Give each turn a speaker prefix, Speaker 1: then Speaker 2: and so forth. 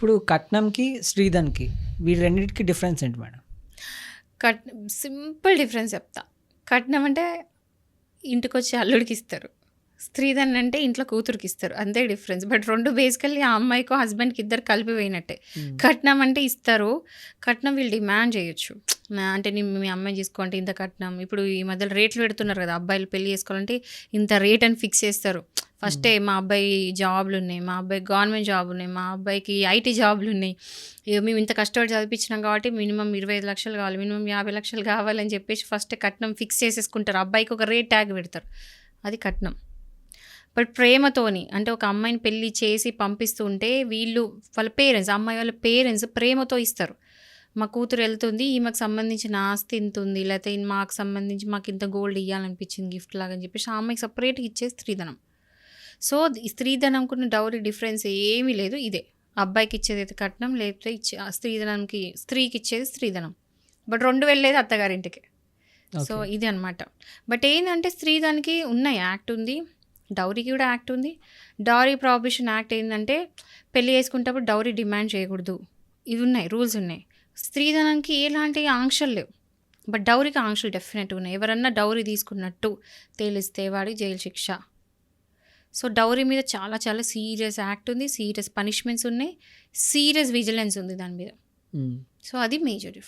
Speaker 1: ఇప్పుడు కట్నంకి శ్రీధన్కి వీటి రెండింటికి డిఫరెన్స్ ఏంటి మేడం?
Speaker 2: కట్ సింపుల్ డిఫరెన్స్ చెప్తా. కట్నం అంటే ఇంటికి వచ్చి అల్లుడికి ఇస్తారు స్త్రీధన్ అంటే ఇంట్లో కూతురికి ఇస్తారు అంతే డిఫరెన్స్. బట్ రెండు బేసికల్లీ ఆ అమ్మాయికో హస్బెండ్కి ఇద్దరు కలిపి పోయినట్టే. కట్నం అంటే ఇస్తారు. కట్నం వీళ్ళు డిమాండ్ చేయొచ్చు. అంటే నీ మీ అమ్మాయి చేసుకోంటే ఇంత కట్నం. ఇప్పుడు ఈ మధ్యలో రేట్లు పెడుతున్నారు కదా అబ్బాయిలు పెళ్ళి చేసుకోవాలంటే ఇంత రేట్ అని ఫిక్స్ చేస్తారు. ఫస్టే మా అబ్బాయి జాబ్లు ఉన్నాయి మా అబ్బాయి గవర్నమెంట్ జాబ్ ఉన్నాయి మా అబ్బాయికి ఐటీ జాబ్లు ఉన్నాయి ఇక మేము ఇంత కష్టపడి చదివించినాం కాబట్టి మినిమం ఇరవై ఐదు లక్షలు కావాలి మినిమం యాభై లక్షలు కావాలని చెప్పేసి ఫస్ట్ కట్నం ఫిక్స్ చేసేసుకుంటారు. అబ్బాయికి ఒక రేట్ ట్యాగ్ పెడతారు. అది కట్నం. బట్ ప్రేమతోని అంటే ఒక అమ్మాయిని పెళ్ళి చేసి పంపిస్తూ ఉంటే వీళ్ళు వాళ్ళ పేరెంట్స్ అమ్మాయి వాళ్ళ పేరెంట్స్ ప్రేమతో ఇస్తారు. మా కూతురు వెళ్తుంది ఈమెకు సంబంధించిన ఆస్తి ఇంత ఉంది లేకపోతే మాకు సంబంధించి మాకు ఇంత గోల్డ్ ఇవ్వాలనిపించింది గిఫ్ట్ లాగా అని చెప్పేసి ఆ అమ్మాయికి సపరేట్గా ఇచ్చే స్త్రీధనం. సో స్త్రీధనంకున్న డౌరీ డిఫరెన్స్ ఏమీ లేదు. ఇదే. అబ్బాయికి ఇచ్చేది అయితే కట్నం లేకపోతే ఇచ్చే స్త్రీధనంకి స్త్రీకి ఇచ్చేది స్త్రీధనం. బట్ రెండు వెళ్ళేది అత్తగారింటికి. సో. ఇది అనమాట బట్ ఏంటంటే స్త్రీధనికి ఉన్నాయి యాక్ట్ ఉంది. డౌరీకి కూడా యాక్ట్ ఉంది. డౌరీ ప్రాబిషన్ యాక్ట్ ఏంటంటే పెళ్ళి చేసుకుంటప్పుడు డౌరీ డిమాండ్ చేయకూడదు. ఇవి ఉన్నాయి రూల్స్ ఉన్నాయి. స్త్రీధనంకి ఎలాంటి ఆంక్షలు లేవు. బట్ డౌరీకి ఆంక్షలు డెఫినెట్ ఉన్నాయి. ఎవరన్నా డౌరీ తీసుకున్నట్టు తేలిస్తే వాడికి జైలు శిక్ష. సో డౌరీ మీద చాలా చాలా సీరియస్ యాక్ట్ ఉంది సీరియస్ పనిష్మెంట్స్ ఉన్నాయి సీరియస్ విజిలెన్స్ ఉంది దాని మీద. సో అది మేజర్ డిఫరెన్స్